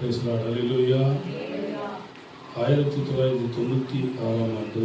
பேசுகிறார் அலிலுயா ஆயிரத்தி தொள்ளாயிரத்தி தொண்ணூற்றி ஆறாம் ஆண்டு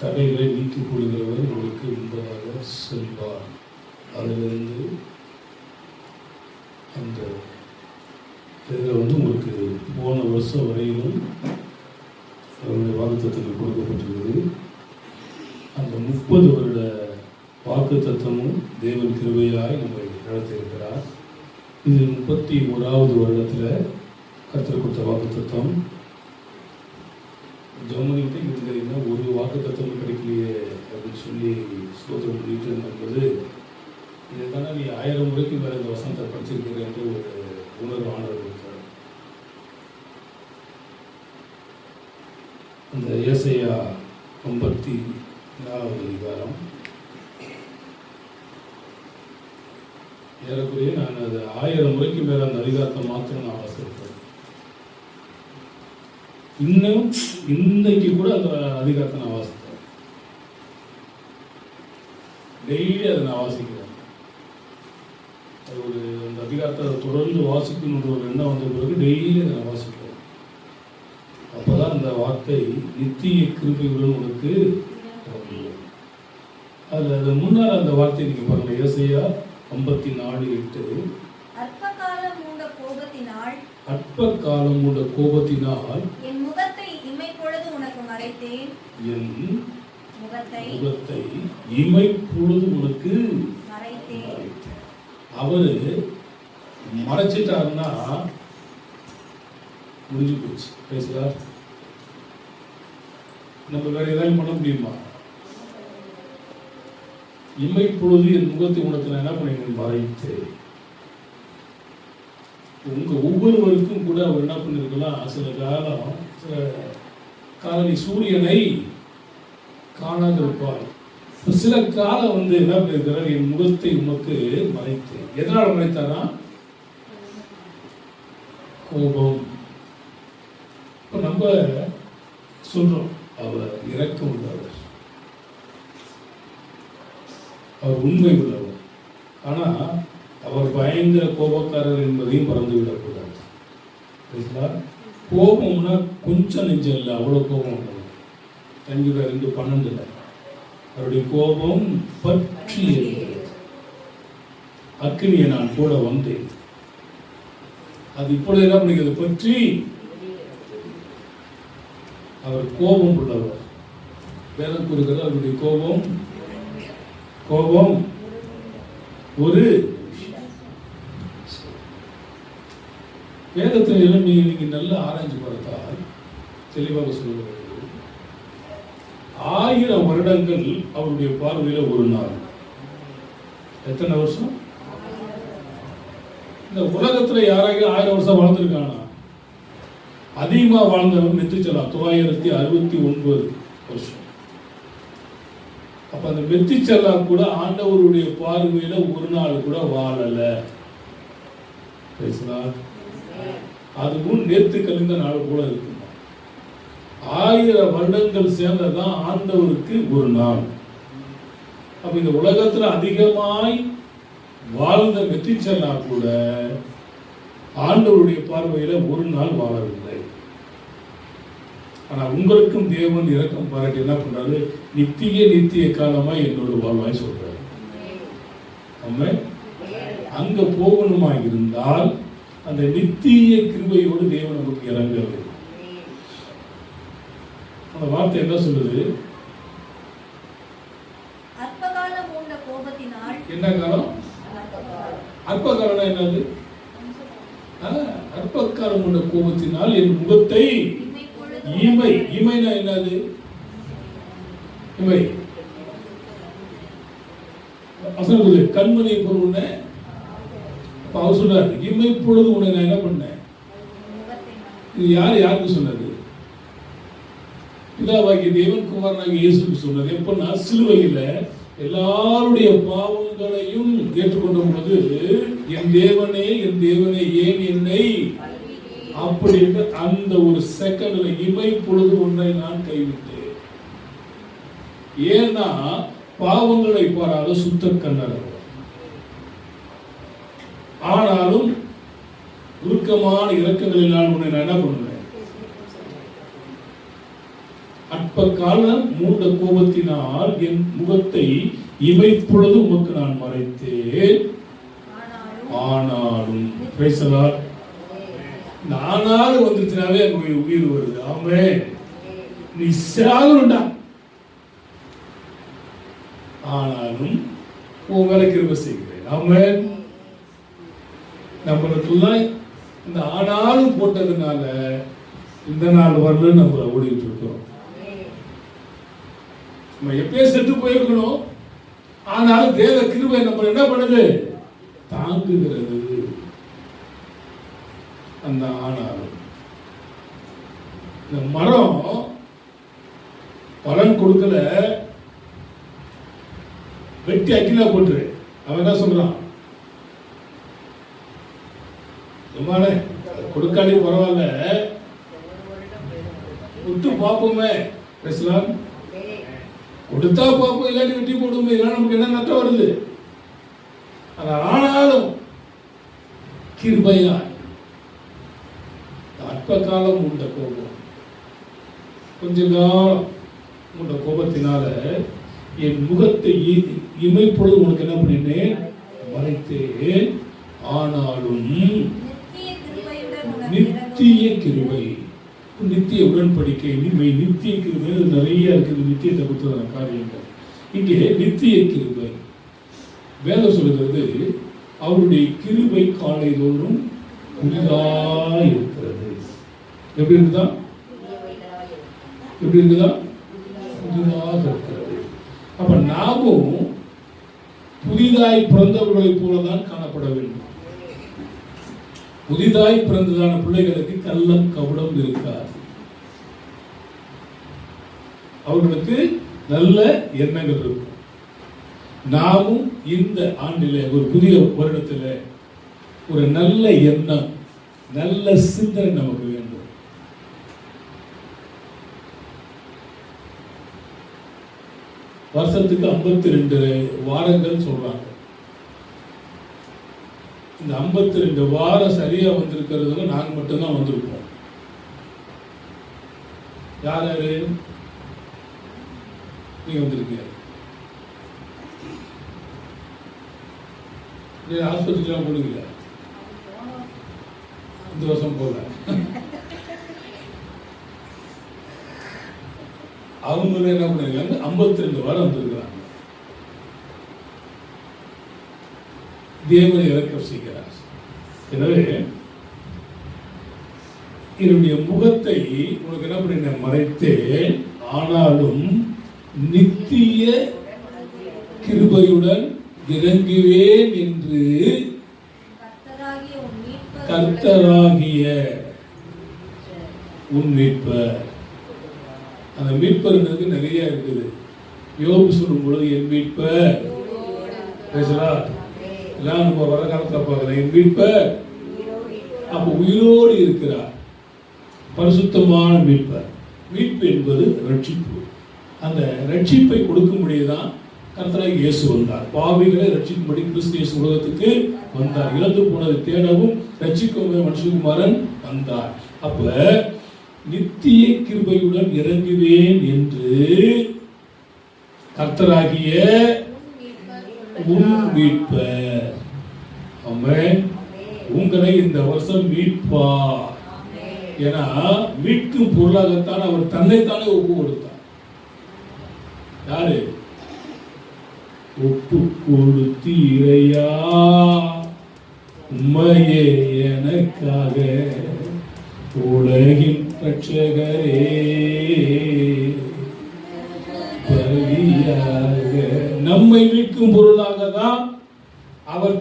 தடைகளை நீக்கிக் கொள்கிறவர் உங்களுக்கு முன்பதாக செல்வார். அதிலிருந்து அந்த இதில் வந்து உங்களுக்கு போன வருஷம் வரையிலும் அவருடைய வாக்குத்தத்தங்கள் கொடுக்கப்பட்டிருக்குது அந்த முப்பது வருட வாக்குத்தத்தமும் தேவன் கிருவையாய் நம்மை நடத்தியிருக்கிறார். இது முப்பத்தி ஓராவது வருடத்தில் கருத்தில் கொடுத்த வாக்குத்தத்தம். ஜெர்மனிக்கு இதில் என்ன ஒரு வாக்குத்தத்தமும் கிடைக்கலையே அப்படின்னு சொல்லி ஸ்தோத்திரம் பண்ணிட்டு இருந்தபோது இதை நீ ஆயிரம் முறைக்கு மேலே இந்த வசனத்தை படிச்சிருக்கிற என்று ஒரு உணர்வு ஆண்டவர் கொடுத்தார். அந்த ஏசையா ஐம்பத்தி நாலாவது அதிகாரம். ஏறக்குறைய நான் அது ஆயிரம் முறைக்கு மேலே அந்த அதிகாரத்தை மாத்திரம் நான் வாசிப்பேன் இன்னும் இன்னைக்கு கூட அந்த அதிகாரத்தை நான் வாசிப்பேன். டெய்லி அதை நான் வாசிக்கிறேன். அது ஒரு அந்த அதிகாரத்தை தொடர்ந்து வாசிக்கணுன்ற ஒரு எண்ணம் வந்த பிறகு டெய்லி அதை நான் வாசிப்பேன். அப்போதான் அந்த வார்த்தை நித்திய கிருபையுடன் உனக்கு அதில் அது முன்னால் அந்த வார்த்தை நீங்க பாருங்கள் ஏசையா ஐம்பத்தி நாலு எட்டு. அற்பகாலம் மூண்ட கோபத்தினால் அற்ப காலம் உள்ள கோபத்தினால் என் முகத்தை இமைப்பொழுது உனக்கு மறைத்தேன். என் முகத்தை முகத்தை இமை பொழுது உனக்கு மறைத்தேன். அவரு மறைச்சிட்டாருன்னா முடிஞ்சு போச்சு. பேசுறா நம்ம வேற ஏதாவது பண்ண முடியுமா? இமை பொழுது என் முகத்தை உனக்கு நான் என்ன பண்ணிருக்கேன் மறைத்தேன் உங்க ஒவ்வொருவருக்கும் கூட அவர் என்ன பண்ணிருக்கலாம் சில காலம் சில காலனி நீ சூரியனை காணாத இருப்பார். சில காலம் வந்து என்ன பண்ணிருக்கிறார்? என் முகத்தை உமக்கு மறைத்தேன். எதனால மறைத்தாரா? கோபம். இப்ப நம்ம சொல்றோம் அவர் இறக்கம் உள்ளவர் அவர் உண்மை உள்ளவர். ஆனால் அவர் பயங்கர கோபக்காரர் என்பதையும் மறந்து விடக்கூடாது கோபம்னா கொஞ்சம் நெஞ்சம் இல்லை அவ்வளோ கோபம் உள்ளவர் தங்கிற ரெண்டு பன்னெண்டுல. அவருடைய கோபம் பற்றி எரிகிறது. அக்கினியை நான் கூட வந்தேன். அது இப்பொழுது என்ன பண்ணிக்கிறது பற்றி அவர் கோபம் உள்ளவர். வேதம் கூறுகிறது அவருடைய கோபம் கோபம். ஒரு வேதத்தில் எல்லாம் நீங்க நீங்க நல்லா ஆராய்ச்சி பார்த்தால் தெளிவாக சொல்லுகிறது ஆயிரம் வருடங்கள் அவருடைய பார்வையில் ஒரு நாள். எத்தனை வருஷம்? இந்த உலகத்தில் யாராவது ஆயிரம் வருஷம் வாழ்ந்திருக்கானா? அதிகமாக வாழ்ந்தவன் மெத்திச்சலா தொள்ளாயிரத்தி அறுபத்தி ஒன்பது வருஷம். அப்ப அந்த மெத்திச்சலா கூட ஆண்டவருடைய பார்வையில ஒரு நாள் கூட வாழல. அது அதுவும் நேத்து கழிந்த நாள் கூட இருக்குமா ஆயிரம் வருடங்கள் சேர்ந்ததான் ஆண்டவருக்கு ஒரு நாள். அப்ப இந்த உலகத்துல அதிகமாய் வாழ்ந்த மெத்திச்சல்லா கூட ஆண்டவருடைய பார்வையில ஒரு நாள் வாழவில்லை. ஆனா உங்களுக்கும் தேவன் இரக்கம் பாராட்டி என்ன பண்றாரு? நித்திய நித்திய காலமா என்னோட வாழ்வாய் சொல்றாரு. அங்க போகணுமா இருந்தால் அந்த நித்திய கிருபையோடு தேவன் நமக்கு இறங்க வேண்டும் அந்த வார்த்தை என்ன சொல்லுது? என்ன காலம்? அற்ப காலம் என்னது அற்ப காலம் உள்ள கோபத்தினால் என் முகத்தை இமை இமைனா என்னது? இமை. அசனது கண்மணி பொருள்னு அவர் சொல்றாரு இமை பொழுது உன்னை நான் என்ன பண்ணேன்? இது யார் யாருக்கு சொன்னது? பிதாவாகிய தேவன் குமாரனாகிய இயேசுக்கு சொன்னது. எப்பன்னா சிலுவையில் எல்லாருடைய பாவங்களையும் ஏற்றுக்கொண்ட பொழுது என் தேவனே என் தேவனே ஏன் என்னை அப்படின்ற அந்த ஒரு செகண்ட்ல இமை பொழுது ஒன்றை நான் கைவிட்டேன் ஏன்னா பாவங்களை பாராத சுத்த கண்ணர். ஆனாலும் உருக்கமான இரக்கங்களில் நான் உன்னை நான் என்ன பண்ணுவேன் அற்ப காலம் மூண்ட கோபத்தினால் என் முகத்தை இமைப்பொழுது உமக்கு நான் மறைத்தேன் ஆனாலும் Lord. இந்த ஆனாலும் வந்துச்சுனாவே உயிர் வருது. ஆமே நீ சாகணும்டா ஆனாலும் உன் மேல கிருப செய்கிறேன். ஆமே நம்மளுக்கெல்லாம் இந்த ஆனாலும் போட்டதுனால இந்த நாள் வரல நம்ம ஓடிட்டு இருக்கோம். நம்ம எப்பயே செத்து போயிருக்கணும். ஆனாலும் தேவ கிருபை நம்ம என்ன பண்ணுது? தாங்குகிறது. அந்த ஆனாலும் இந்த மரம் பலன் கொடுக்கல. வெட்டி அக்கில போட்டுரு. அவன் என்ன சொல்றான்? எம்மானே கொடுக்காட்டி பரவாயில்ல. விட்டு பார்ப்போமே பேசலாம். கொடுத்தா பார்ப்போம் இல்லாட்டி வெட்டி போடுவோமே இல்லை நமக்கு என்ன நட்டம் வருது? அது ஆனாலும் கிருபையாய். அற்ப காலம் உண்ட கோபம். கொஞ்ச காலம் உண்ட கோபத்தினால என் முகத்தை இ- இமைப்பொழுது உனக்கு என்ன பண்ணினேன்? மறைத்தேன். ஆனாலும் நித்திய உனக்கு நித்திய உடன்படிக்கை இனிமை நித்திய இது நிறைய இருக்குது நித்தியத்தை கொடுத்ததான காரியங்கள். இங்கே நித்திய கிருபை. வேதம் சொல்லுகிறது அவருடைய கிருபை காலை தோறும் புதிதாக இருக்கிறது எப்படி இருக்குதா? எப்படி இருக்குதா? புதிதாக இருக்கிறது. அப்ப நாமும் புதிதாய் பிறந்தவர்களைப் போலதான் காணப்பட வேண்டும். புதிதாய் பிறந்ததான பிள்ளைகளுக்கு கள்ளம் கவுடம் இருக்காது. அவர்களுக்கு நல்ல எண்ணங்கள் இருக்கும். நாமும் இந்த ஆண்டிலே ஒரு புதிய வருடத்தில் ஒரு நல்ல எண்ணம் நல்ல சிந்தனை நமக்கு வேண்டும் வருஷத்துக்கு 52 ரெண்டு வாரங்கள் சொல்றாங்க. இந்த 52 ரெண்டு வாரம் சரியா வந்திருக்கிறதுல நாங்கள் மட்டும்தான் வந்திருக்கோம். யார் யாரு? நீங்க வந்திருக்கீங்க. நீங்க ஆஸ்பத்திரிலாம் போடுவீங்களா இந்த வருஷம் போல அவங்க என்ன பண்ணிருக்காங்க? 52 ரெண்டு வாரம் வந்திருக்கிறாங்க. தேவனை இறக்கம் செய்கிறார். எனவே என்னுடைய முகத்தை உனக்கு என்ன பண்ண மறைத்தேன். ஆனாலும் நித்திய கிருபையுடன் இறங்குவேன் என்று கர்த்தராகிய உன் மீட்பர். அந்த மீட்பருங்கிறது நிறைய இருக்குது. யோபு சொல்லும் பொழுது என் மீட்ப பேசலாம் எல்லாம் நம்ம வர காலத்தில் பார்க்குறேன் என் மீட்ப அப்ப உயிரோடு இருக்கிறார். பரிசுத்தமான மீட்பர். மீட்பு என்பது ரட்சிப்பு. அந்த ரட்சிப்பை கொடுக்கும்படியதான் கர்த்தராக இயேசு வந்தார். பாவிகளை ரட்சிக்கும்படி கிறிஸ்து இயேசு உலகத்துக்கு வந்தார். இழந்து போனதை தேடவும் ரட்சிக்கவும் மனுஷகுமாரன் வந்தார். அப்போ நித்திய கிருபையுடன் இறங்குவேன் என்று கர்த்தராகிய உன் மீட்பர். ஆமென். உங்களை இந்த வருஷம் மீட்பா ஏன்னா மீட்கும் பொருளாகத்தான் அவர் தன்னைத்தானே ஒப்பு கொடுத்தார். யாரு? ஒப்பு கொடுத்தீரையா? உண்மையே எனக்காக உலகின் ரட்சகரே நம்மை மீட்கும் பொருளாக தான் அவர்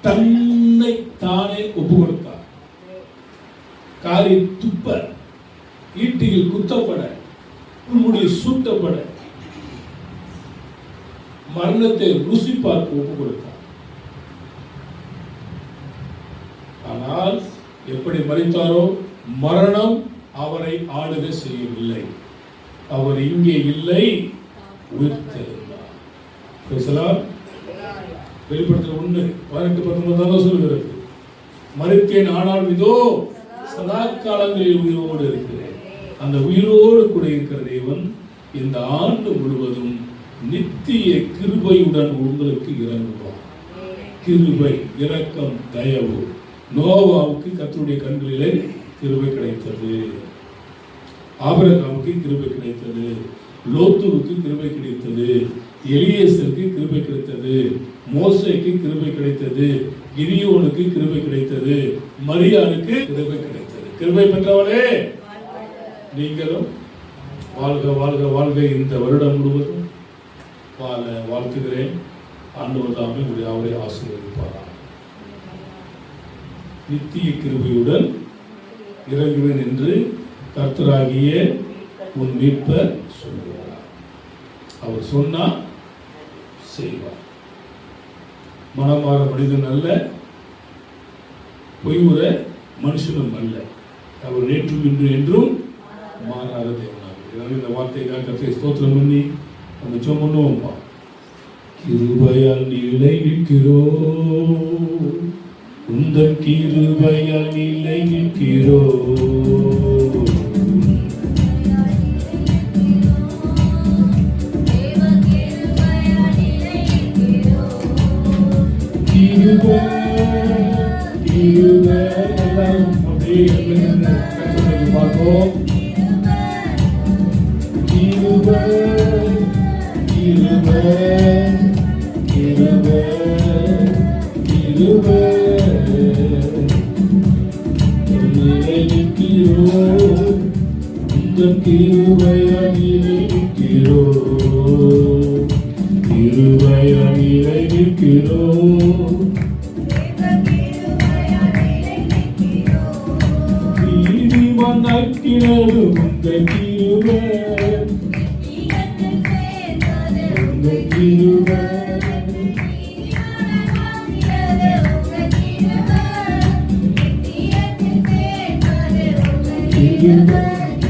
தன்னை தானே ஒப்பு கொடுத்தார் காரை துப்ப ஈட்டியில் குத்தப்பட முடி சூட்டப்பட மரணத்தை ருசி பார்க்க ஒப்பு கொடுத்தார் ஆனால் எப்படி மறித்தாரோ மரணம் அவரை ஆளுக செய்யவில்லை. அவர் இங்கே இல்லை உயிர்த்தெழுந்தார். வெளிப்படுத்த வெளிப்படுத்தல் ஒண்ணு பதினெட்டு பத்தொன்பது சொல்கிறது. மறுத்தேன் ஆனால் இதோ சதா காலங்களில் உயிரோடு இருக்கிறேன். அந்த உயிரோடு கூட இருக்கிற தேவன் இந்த ஆண்டு முழுவதும் நித்திய கிருபையுடன் உங்களுக்கு இறங்குவார். கிருபை இரக்கம் தயவு. நோவாவுக்கு கத்தருடைய கண்களிலே கிருபை கிடைத்தது. ஆபரகாமுக்கு கிருபை கிடைத்தது. லோத்துவுக்கு கிருபை கிடைத்தது. எலியேசருக்கு கிருபை கிடைத்தது. மோசைக்கு கிருபை கிடைத்தது. கிரியோனுக்கு கிருபை கிடைத்தது. மரியானுக்கு கிருபை கிடைத்தது. கிருபை பெற்றவளே நீங்களும் வாழ்க வாழ்க வாழ்க இந்த வருடம் முழுவதும் வாழ வாழ்த்துகிறேன். ஆண்டவர் தாமே உங்களுடைய அவரை ஆசீர்வதிப்பாரா நித்திய கிருபையுடன் இறங்குவேன் என்று கர்த்தராகிய உன் மீட்பர் சொல்லுவார் அவர் சொன்னா செய்வார். மனமாற மனிதன் அல்ல பொய்வுற மனுஷனும் அல்ல. அவர் நேற்று இன்று என்றும் மாறாத தேவனாக. எனவே இந்த வார்த்தைக்காக கத்தை ஸ்தோத்திரம் பண்ணி நம்ம ஜெபம் பண்ணுவோம்ப்பா. கிருபையால் நிலை நிற்கிறோம். உந்த கிருபையால் நிலை நிற்கிறோ? தேவ கிருபையால் நீகத்தில் சேர்ந்தது உந்தன் கிருபை நீதிமானாய் மாற்றியது உங்கள் கிருபை. நித்தியத்தில் சேர்ந்தது உங்கள்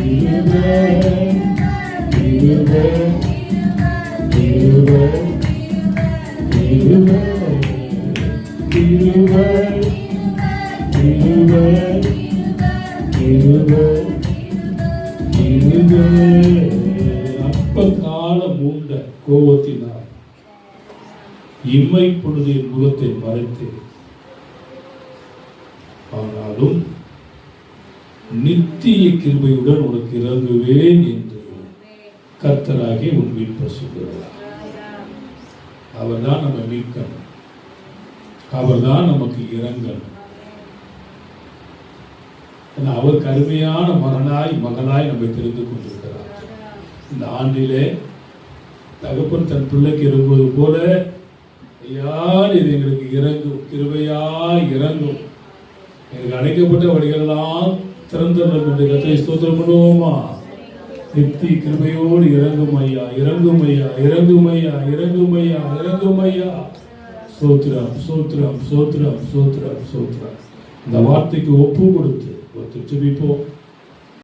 கிருபை கிருபை. கிருபை கிருபை கிருபை கிருபை கிருபை கிருபை கால மூண்ட கோபத்தினால் இம்மை பொழுது என் முகத்தை மறைத்தேன் ஆனாலும் நித்திய கிருபையுடன் உனக்கு இறங்குவேன் என்று கர்த்தராகி உன் மீட்பர் சொல்கிறார் அவர்தான் நம்ம மீட்கணும். அவர்தான் நமக்கு இறங்கணும். ஏன்னா அவர் கருமையான மகனாய் மகனாய் நம்மை தெரிந்து கொண்டிருக்கிறார். இந்த ஆண்டிலே தகப்பன் தன் பிள்ளைக்கு இறங்குவது போல யார் இது எங்களுக்கு இறங்கும்? கிருபையாய் இறங்கும். எங்களுக்கு அடைக்கப்பட்ட வழிகளெல்லாம் திறந்துள்ளோம் என்று கத்தை ஸ்தோத்திரம் பண்ணுவோமா நித்தி கிருபையோடு இறங்கும் ஐயா இறங்கும் ஐயா இறங்கும் ஐயா இறங்கும் ஐயா இறங்கும் ஐயா சோத்ரம் சோத்ரம் சோத்ரம் சோத்ரம் சோத்ரம் இந்த வார்த்தைக்கு ஒப்பு கொடுத்து ஒத்து ஜெபிப்போம்.